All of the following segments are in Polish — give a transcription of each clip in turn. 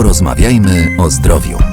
Porozmawiajmy o zdrowiu.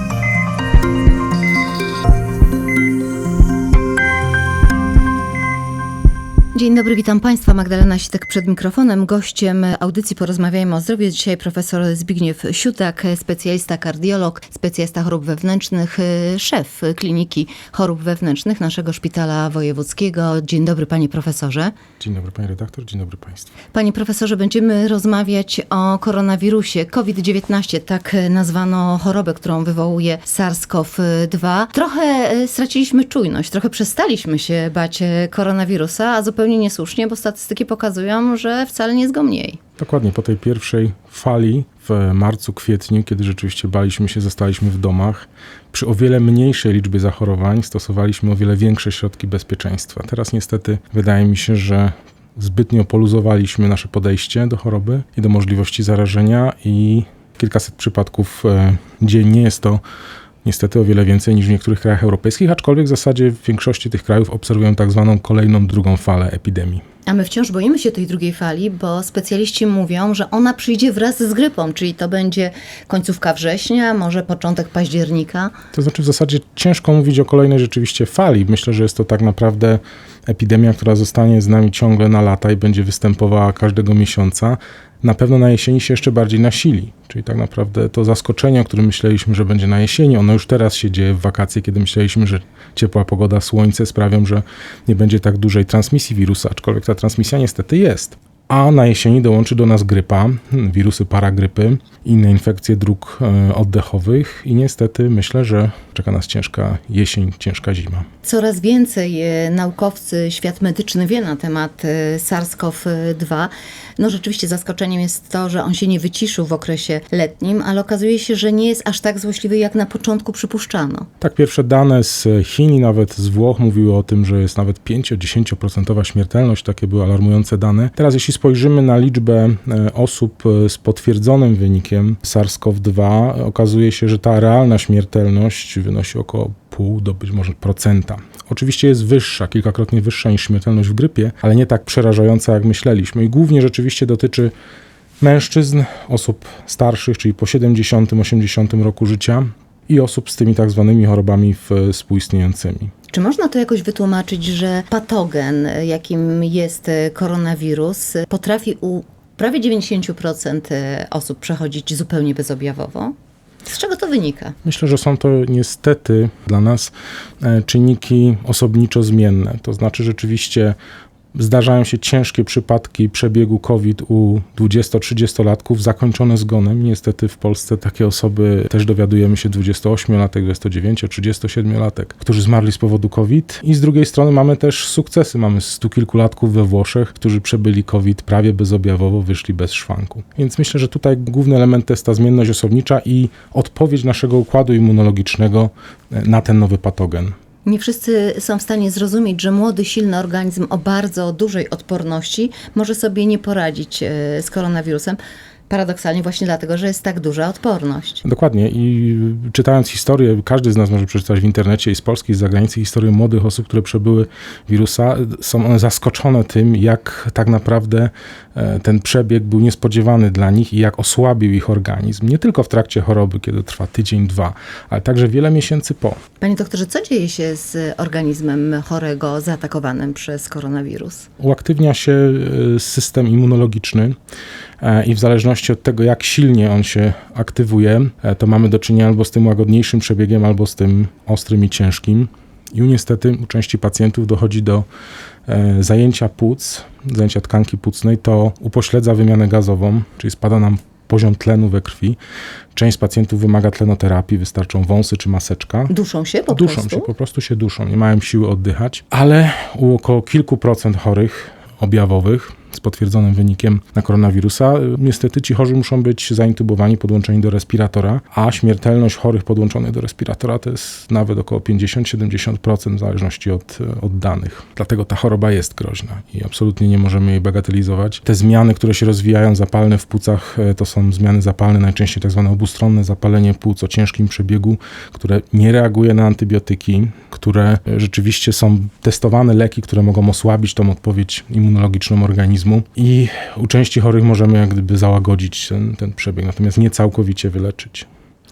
Dzień dobry, witam Państwa. Magdalena Sitek przed mikrofonem. Gościem audycji Porozmawiajmy o zdrowiu jest dzisiaj profesor Zbigniew Siutak, specjalista kardiolog, specjalista chorób wewnętrznych, szef Kliniki Chorób Wewnętrznych naszego szpitala wojewódzkiego. Dzień dobry, panie profesorze. Dzień dobry, panie redaktor, dzień dobry państwu. Panie profesorze, będziemy rozmawiać o koronawirusie COVID-19, tak nazwano chorobę, którą wywołuje SARS-CoV-2. Trochę e, straciliśmy czujność, trochę przestaliśmy się bać e, koronawirusa, a zupełnie niesłusznie, bo statystyki pokazują, że wcale nie jest go mniej. Dokładnie po tej pierwszej fali w marcu, kwietniu, kiedy rzeczywiście baliśmy się, zostaliśmy w domach, przy o wiele mniejszej liczbie zachorowań stosowaliśmy o wiele większe środki bezpieczeństwa. Teraz niestety wydaje mi się, że zbytnio poluzowaliśmy nasze podejście do choroby i do możliwości zarażenia i kilkaset przypadków e, dziennie jest to niestety o wiele więcej niż w niektórych krajach europejskich, aczkolwiek w zasadzie w większości tych krajów obserwują tak zwaną kolejną drugą falę epidemii. A my wciąż boimy się tej drugiej fali, bo specjaliści mówią, że ona przyjdzie wraz z grypą, czyli to będzie końcówka września, może początek października. To znaczy w zasadzie ciężko mówić o kolejnej rzeczywiście fali. Myślę, że jest to tak naprawdę epidemia, która zostanie z nami ciągle na lata i będzie występowała każdego miesiąca na pewno na jesieni się jeszcze bardziej nasili. Czyli tak naprawdę to zaskoczenie, o którym myśleliśmy, że będzie na jesieni, ono już teraz się dzieje w wakacje, kiedy myśleliśmy, że ciepła pogoda, słońce sprawią, że nie będzie tak dużej transmisji wirusa, aczkolwiek ta transmisja niestety jest a na jesieni dołączy do nas grypa, hmm, wirusy paragrypy, inne infekcje dróg e, oddechowych i niestety myślę, że czeka nas ciężka jesień, ciężka zima. Coraz więcej e, naukowcy, świat medyczny wie na temat e, SARS-CoV-2. No rzeczywiście zaskoczeniem jest to, że on się nie wyciszył w okresie letnim, ale okazuje się, że nie jest aż tak złośliwy, jak na początku przypuszczano. Tak, pierwsze dane z Chin i nawet z Włoch mówiły o tym, że jest nawet 5-10% śmiertelność, takie były alarmujące dane. Teraz jeśli spojrzymy na liczbę osób z potwierdzonym wynikiem SARS-CoV-2, okazuje się, że ta realna śmiertelność wynosi około pół do być może procenta. Oczywiście jest wyższa, kilkakrotnie wyższa niż śmiertelność w grypie, ale nie tak przerażająca jak myśleliśmy. I głównie rzeczywiście dotyczy mężczyzn, osób starszych, czyli po 70-80 roku życia i osób z tymi tak zwanymi chorobami współistniejącymi. Czy można to jakoś wytłumaczyć, że patogen, jakim jest koronawirus, potrafi u prawie 90% osób przechodzić zupełnie bezobjawowo? Z czego to wynika? Myślę, że są to niestety dla nas e, czynniki osobniczo zmienne. To znaczy rzeczywiście Zdarzają się ciężkie przypadki przebiegu COVID u 20-30-latków zakończone zgonem. Niestety w Polsce takie osoby też dowiadujemy się 28-latek, 29, 37-latek, którzy zmarli z powodu COVID. I z drugiej strony mamy też sukcesy. Mamy stu kilkulatków we Włoszech, którzy przebyli COVID prawie bezobjawowo, wyszli bez szwanku. Więc myślę, że tutaj główny element to jest ta zmienność osobnicza i odpowiedź naszego układu immunologicznego na ten nowy patogen. Nie wszyscy są w stanie zrozumieć, że młody, silny organizm o bardzo dużej odporności może sobie nie poradzić e, z koronawirusem. Paradoksalnie właśnie dlatego, że jest tak duża odporność. Dokładnie i czytając historię, każdy z nas może przeczytać w internecie i z Polski, i z zagranicy historię młodych osób, które przebyły wirusa. Są one zaskoczone tym, jak tak naprawdę e, ten przebieg był niespodziewany dla nich i jak osłabił ich organizm. Nie tylko w trakcie choroby, kiedy trwa tydzień, dwa, ale także wiele miesięcy po. Panie doktorze, co dzieje się z organizmem chorego zaatakowanym przez koronawirus? Uaktywnia się e, system immunologiczny i w zależności od tego, jak silnie on się aktywuje, to mamy do czynienia albo z tym łagodniejszym przebiegiem, albo z tym ostrym i ciężkim. I niestety u części pacjentów dochodzi do e, zajęcia płuc, zajęcia tkanki płucnej, to upośledza wymianę gazową, czyli spada nam poziom tlenu we krwi. Część pacjentów wymaga tlenoterapii, wystarczą wąsy czy maseczka. Duszą się po duszą prostu? się, po prostu się duszą, nie mają siły oddychać, ale u około kilku procent chorych objawowych z potwierdzonym wynikiem na koronawirusa. Niestety ci chorzy muszą być zaintubowani, podłączeni do respiratora, a śmiertelność chorych podłączonych do respiratora to jest nawet około 50-70% w zależności od, od danych. Dlatego ta choroba jest groźna i absolutnie nie możemy jej bagatelizować. Te zmiany, które się rozwijają zapalne w płucach, to są zmiany zapalne, najczęściej tak zwane obustronne zapalenie płuc o ciężkim przebiegu, które nie reaguje na antybiotyki, które rzeczywiście są testowane leki, które mogą osłabić tą odpowiedź immunologiczną organizmu organizmu i u części chorych możemy jak gdyby załagodzić ten, ten przebieg, natomiast nie całkowicie wyleczyć.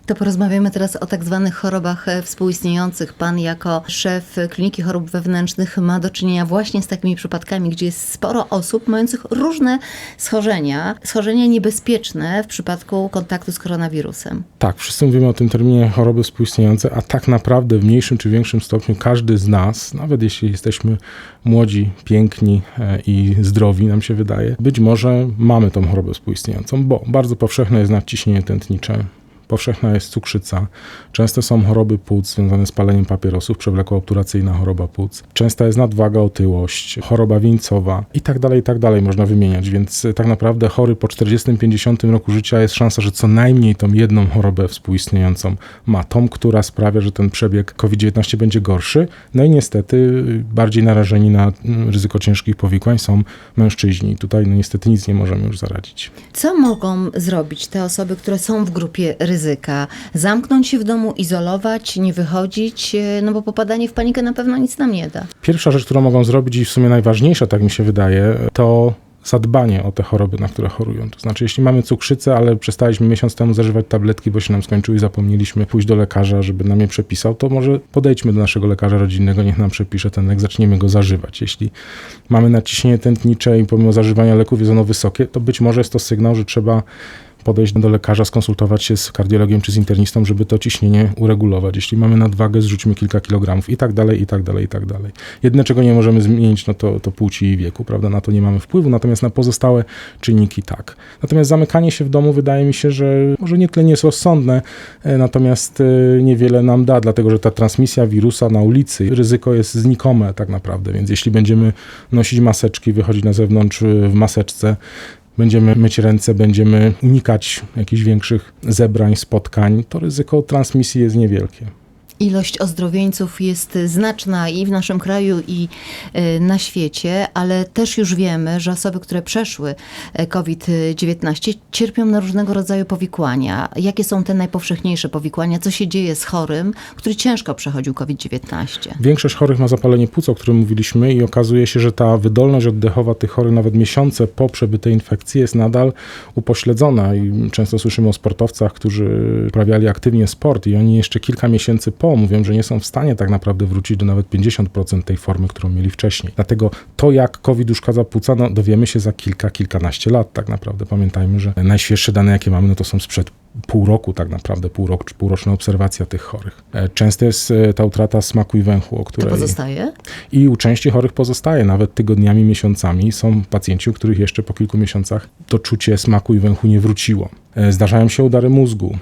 To porozmawiamy teraz o tak zwanych chorobach e, współistniejących. Pan jako szef Kliniki Chorób Wewnętrznych ma do czynienia właśnie z takimi przypadkami, gdzie jest sporo osób mających różne schorzenia, schorzenia niebezpieczne w przypadku kontaktu z koronawirusem. Tak, wszyscy mówimy o tym terminie choroby współistniejące, a tak naprawdę w mniejszym czy większym stopniu każdy z nas, nawet jeśli jesteśmy młodzi, piękni e, i zdrowi, nam się wydaje, być może mamy tą chorobę współistniejącą, bo bardzo powszechne jest nadciśnienie tętnicze, Powszechna jest cukrzyca. Często są choroby płuc związane z paleniem papierosów, przewlekła obturacyjna choroba płuc. Częsta jest nadwaga, otyłość, choroba wieńcowa i tak dalej, i tak dalej można wymieniać. Więc tak naprawdę chory po 40-50 roku życia jest szansa, że co najmniej tą jedną chorobę współistniejącą ma. Tą, która sprawia, że ten przebieg COVID-19 będzie gorszy. No i niestety bardziej narażeni na ryzyko ciężkich powikłań są mężczyźni. Tutaj no niestety nic nie możemy już zaradzić. Co mogą zrobić te osoby, które są w grupie ryzyka? Zamknąć się w domu, izolować, nie wychodzić, e, no bo popadanie w panikę na pewno nic nam nie da. Pierwsza rzecz, którą mogą zrobić i w sumie najważniejsza, tak mi się wydaje, to zadbanie o te choroby, na które chorują. To znaczy, jeśli mamy cukrzycę, ale przestaliśmy miesiąc temu zażywać tabletki, bo się nam skończyły i zapomnieliśmy pójść do lekarza, żeby nam je przepisał, to może podejdźmy do naszego lekarza rodzinnego, niech nam przepisze ten lek, zaczniemy go zażywać. Jeśli mamy nadciśnienie tętnicze i pomimo zażywania leków jest ono wysokie, to być może jest to sygnał, że trzeba podejść do lekarza, skonsultować się z kardiologiem czy z internistą, żeby to ciśnienie uregulować. Jeśli mamy nadwagę, zrzućmy kilka kilogramów i tak dalej, i tak dalej, i tak dalej. Jedyne, czego nie możemy zmienić, no to, to płci i wieku, prawda? Na to nie mamy wpływu, natomiast na pozostałe czynniki tak. Natomiast zamykanie się w domu wydaje mi się, że może nie tyle nie jest rozsądne, e, natomiast e, niewiele nam da, dlatego że ta transmisja wirusa na ulicy, ryzyko jest znikome tak naprawdę, więc jeśli będziemy nosić maseczki, wychodzić na zewnątrz e, w maseczce, będziemy myć ręce, będziemy unikać jakichś większych zebrań, spotkań, to ryzyko transmisji jest niewielkie. Ilość ozdrowieńców jest znaczna i w naszym kraju, i y, na świecie, ale też już wiemy, że osoby, które przeszły e, COVID-19, cierpią na różnego rodzaju powikłania. Jakie są te najpowszechniejsze powikłania? Co się dzieje z chorym, który ciężko przechodził COVID-19? Większość chorych ma zapalenie płuc, o którym mówiliśmy, i okazuje się, że ta wydolność oddechowa tych chorych nawet miesiące po przebytej infekcji jest nadal upośledzona. I często słyszymy o sportowcach, którzy uprawiali aktywnie sport, i oni jeszcze kilka miesięcy po mówią, że nie są w stanie tak naprawdę wrócić do nawet 50% tej formy, którą mieli wcześniej. Dlatego to, jak COVID uszkadza płuca, no, dowiemy się za kilka, kilkanaście lat tak naprawdę. Pamiętajmy, że najświeższe dane, jakie mamy, no to są sprzed pół roku tak naprawdę, pół rok, czy półroczna obserwacja tych chorych. E, Często jest e, ta utrata smaku i węchu, o To której... pozostaje? I u części chorych pozostaje, nawet tygodniami, miesiącami. Są pacjenci, u których jeszcze po kilku miesiącach to czucie smaku i węchu nie wróciło. E, Zdarzają się udary mózgu,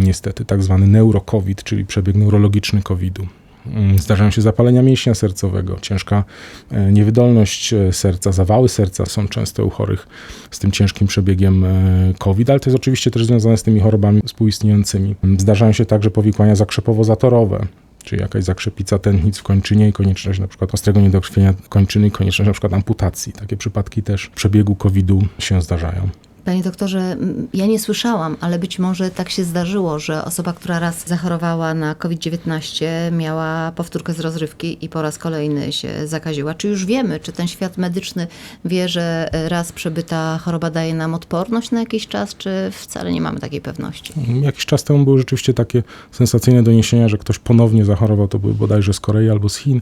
niestety, tak zwany neurokowid, czyli przebieg neurologiczny COVID-u. Mm, Zdarzają się zapalenia mięśnia sercowego, ciężka e, niewydolność e, serca, zawały serca są często u chorych z tym ciężkim przebiegiem e, COVID, ale to jest oczywiście też związane z tymi chorobami współistniejącymi. Mm, Zdarzają się także powikłania zakrzepowo-zatorowe, czyli jakaś zakrzepica tętnic w kończynie i konieczność na przykład ostrego niedokrwienia kończyny i konieczność na przykład amputacji. Takie przypadki też w przebiegu COVID-u się zdarzają. Panie doktorze, ja nie słyszałam, ale być może tak się zdarzyło, że osoba, która raz zachorowała na COVID-19, miała powtórkę z rozrywki i po raz kolejny się zakaziła. Czy już wiemy, czy ten świat medyczny wie, że raz przebyta choroba daje nam odporność na jakiś czas, czy wcale nie mamy takiej pewności? Jakiś czas temu były rzeczywiście takie sensacyjne doniesienia, że ktoś ponownie zachorował, to były bodajże z Korei albo z Chin.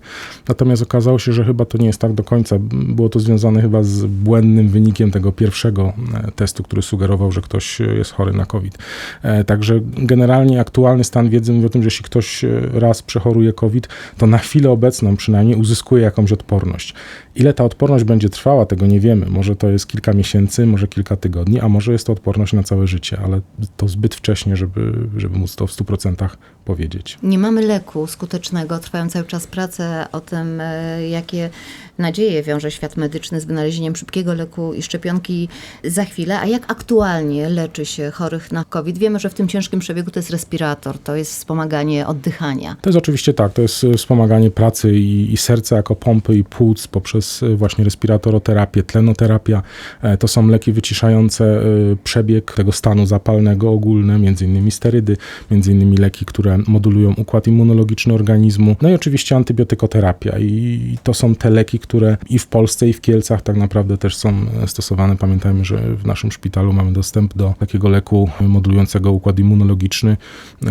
Natomiast okazało się, że chyba to nie jest tak do końca. Było to związane chyba z błędnym wynikiem tego pierwszego e, testu, który sugerował, że ktoś e, jest chory na COVID. E, Także generalnie aktualny stan wiedzy mówi o tym, że jeśli ktoś e, raz przechoruje COVID, to na chwilę obecną przynajmniej uzyskuje jakąś odporność. Ile ta odporność będzie trwała, tego nie wiemy. Może to jest kilka miesięcy, może kilka tygodni, a może jest to odporność na całe życie, ale to zbyt wcześnie, żeby, żeby móc to w 100% powiedzieć. Nie mamy leku skutecznego, trwają cały czas prace o tym, jakie nadzieje wiąże świat medyczny z wynalezieniem szybkiego leku i szczepionki za chwilę. A jak aktualnie leczy się chorych na COVID? Wiemy, że w tym ciężkim przebiegu to jest respirator, to jest wspomaganie oddychania. To jest oczywiście tak, to jest e, wspomaganie pracy i, i serca jako pompy i płuc poprzez e, właśnie respiratoroterapia, tlenoterapia. E, To są leki wyciszające przebieg tego stanu zapalnego ogólne, między innymi sterydy, między innymi leki, które modulują układ immunologiczny organizmu. No i oczywiście antybiotykoterapia i to są te leki, które i w Polsce i w Kielcach tak naprawdę też są stosowane. Pamiętajmy, że w naszym naszym szpitalu mamy dostęp do takiego leku modulującego układ immunologiczny,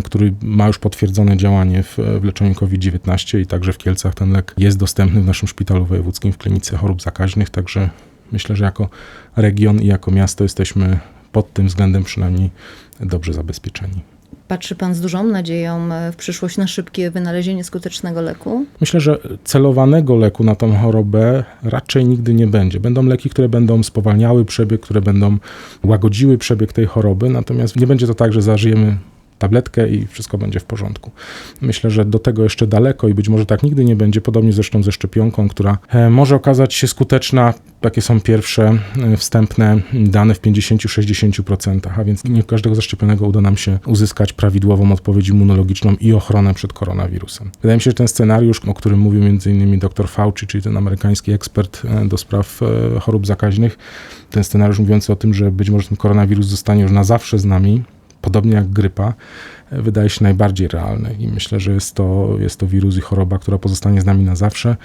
który ma już potwierdzone działanie w, w leczeniu COVID-19 i także w Kielcach ten lek jest dostępny w naszym szpitalu wojewódzkim w klinice chorób zakaźnych, także myślę, że jako region i jako miasto jesteśmy pod tym względem przynajmniej dobrze zabezpieczeni. Patrzy pan z dużą nadzieją e, w przyszłość na szybkie wynalezienie skutecznego leku? Myślę, że celowanego leku na tą chorobę raczej nigdy nie będzie. Będą leki, które będą spowalniały przebieg, które będą łagodziły przebieg tej choroby, natomiast nie będzie to tak, że zażyjemy tabletkę i wszystko będzie w porządku. Myślę, że do tego jeszcze daleko i być może tak nigdy nie będzie, podobnie zresztą ze szczepionką, która e, może okazać się skuteczna. Takie są pierwsze e, wstępne dane w 50-60%, a więc nie każdego zaszczepionego uda nam się uzyskać prawidłową odpowiedź immunologiczną i ochronę przed koronawirusem. Wydaje mi się, że ten scenariusz, o którym mówił m.in. dr Fauci, czyli ten amerykański ekspert e, do spraw chorób zakaźnych, ten scenariusz mówiący o tym, że być może ten koronawirus zostanie już na zawsze z nami, podobnie jak grypa, e, wydaje się najbardziej realny i myślę, że jest to, jest to wirus i choroba, która pozostanie z nami na zawsze,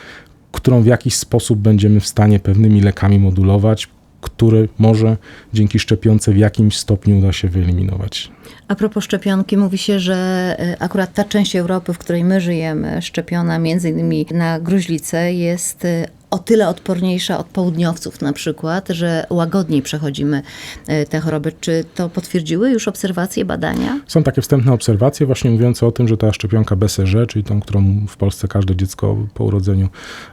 którą w jakiś sposób będziemy w stanie pewnymi lekami modulować, który może dzięki szczepionce w jakimś stopniu uda się wyeliminować. A propos szczepionki, mówi się, że e, akurat ta część Europy, w której my żyjemy, szczepiona między innymi na gruźlicę, jest e, o tyle odporniejsza od południowców na przykład, że łagodniej przechodzimy e, te choroby. Czy to potwierdziły już obserwacje, badania? Są takie wstępne obserwacje właśnie mówiące o tym, że ta szczepionka BCG, czyli tą, którą w Polsce każde dziecko po urodzeniu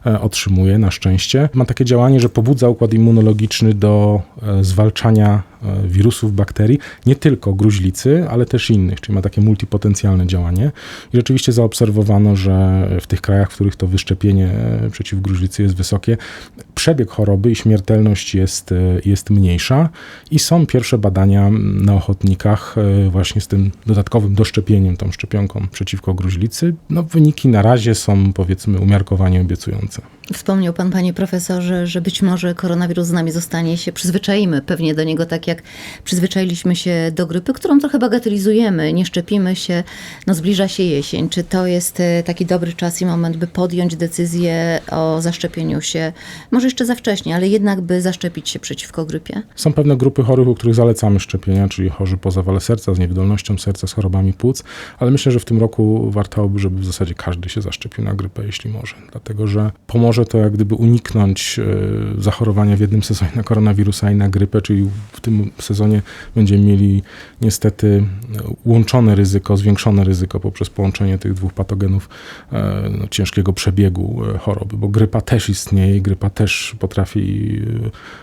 e, otrzymuje na szczęście, ma takie działanie, że pobudza układ immunologiczny do e, zwalczania wirusów, bakterii, nie tylko gruźlicy, ale też innych, czyli ma takie multipotencjalne działanie. I rzeczywiście zaobserwowano, że w tych krajach, w których to wyszczepienie e, przeciw gruźlicy jest wysokie, przebieg choroby i śmiertelność jest, e, jest mniejsza i są pierwsze badania na ochotnikach e, właśnie z tym dodatkowym doszczepieniem, tą szczepionką przeciwko gruźlicy. No, wyniki na razie są powiedzmy umiarkowanie obiecujące. Wspomniał pan, panie profesorze, że być może koronawirus z nami zostanie się, przyzwyczaimy pewnie do niego tak jak przyzwyczailiśmy się do grypy, którą trochę bagatelizujemy, nie szczepimy się, no zbliża się jesień. Czy to jest e, taki dobry czas i moment, by podjąć decyzję o zaszczepieniu się, może jeszcze za wcześnie, ale jednak by zaszczepić się przeciwko grypie? Są pewne grupy chorych, u których zalecamy szczepienia, czyli chorzy po zawale serca, z niewydolnością serca, z chorobami płuc, ale myślę, że w tym roku warto by, żeby w zasadzie każdy się zaszczepił na grypę, jeśli może, dlatego że pomoże to jak gdyby uniknąć e, zachorowania w jednym sezonie na koronawirusa i na grypę, czyli w tym sezonie będziemy mieli niestety e, łączone ryzyko, zwiększone ryzyko poprzez połączenie tych dwóch patogenów e, no, ciężkiego przebiegu choroby, bo grypa też istnieje grypa też potrafi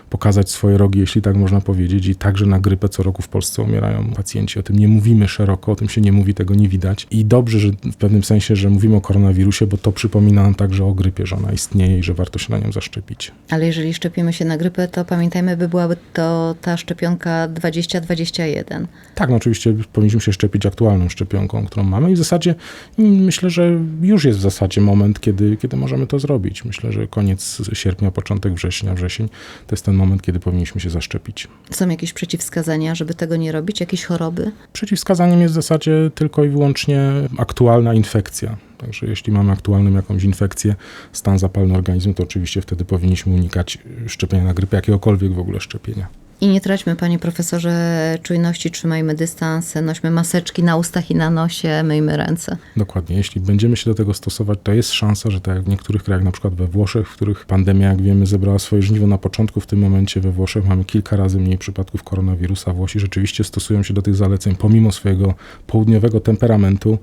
pokazać swoje rogi, jeśli tak można powiedzieć i także na grypę co roku w Polsce umierają pacjenci. O tym nie mówimy szeroko, o tym się nie mówi, tego nie widać i dobrze, że w pewnym sensie, że mówimy o koronawirusie, bo to przypomina nam także o grypie, że ona istnieje i że warto się na nią zaszczepić. Ale jeżeli szczepimy się na grypę, to pamiętajmy, by byłaby to ta szczepionka 2021. Tak, no oczywiście powinniśmy się szczepić aktualną szczepionką, którą mamy i w zasadzie mm, myślę, że już jest w zasadzie moment, kiedy, kiedy możemy to zrobić. Myślę, że koniec sierpnia, początek września, wrzesień to jest ten moment, kiedy powinniśmy się zaszczepić. Są jakieś przeciwwskazania, żeby tego nie robić? Jakieś choroby? Przeciwwskazaniem jest w zasadzie tylko i wyłącznie aktualna infekcja. Także jeśli mamy aktualną jakąś infekcję, stan zapalny organizmu, to oczywiście wtedy powinniśmy unikać szczepienia na grypę, jakiegokolwiek w ogóle szczepienia. I nie traćmy, panie profesorze, czujności, trzymajmy dystans, nośmy maseczki na ustach i na nosie, myjmy ręce. Dokładnie. Jeśli będziemy się do tego stosować, to jest szansa, że tak jak w niektórych krajach, na przykład we Włoszech, w których pandemia, jak wiemy, zebrała swoje żniwo na początku, w tym momencie we Włoszech mamy kilka razy mniej przypadków koronawirusa. Włosi rzeczywiście stosują się do tych zaleceń, pomimo swojego południowego temperamentu,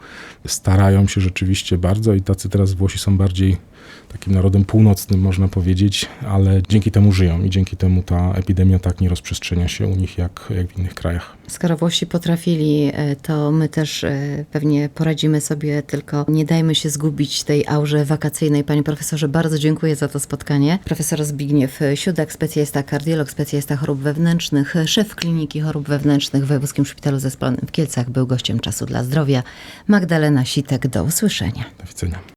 starają się rzeczywiście bardzo i tacy teraz Włosi są bardziej takim narodem północnym, można powiedzieć, ale dzięki temu żyją i dzięki temu ta epidemia tak nie rozprzestrzenia się u nich jak, jak w innych krajach. Skoro Włosi potrafili, e, to my też e, pewnie poradzimy sobie, tylko nie dajmy się zgubić tej aurze wakacyjnej. Panie profesorze, bardzo dziękuję za to spotkanie. Profesor Zbigniew Siudak, specjalista kardiolog, specjalista chorób wewnętrznych, szef Kliniki Chorób Wewnętrznych w Wojewódzkim Szpitalu Zespolonym w Kielcach, był gościem Czasu dla Zdrowia. Magdalena Sitek, do usłyszenia. Do widzenia.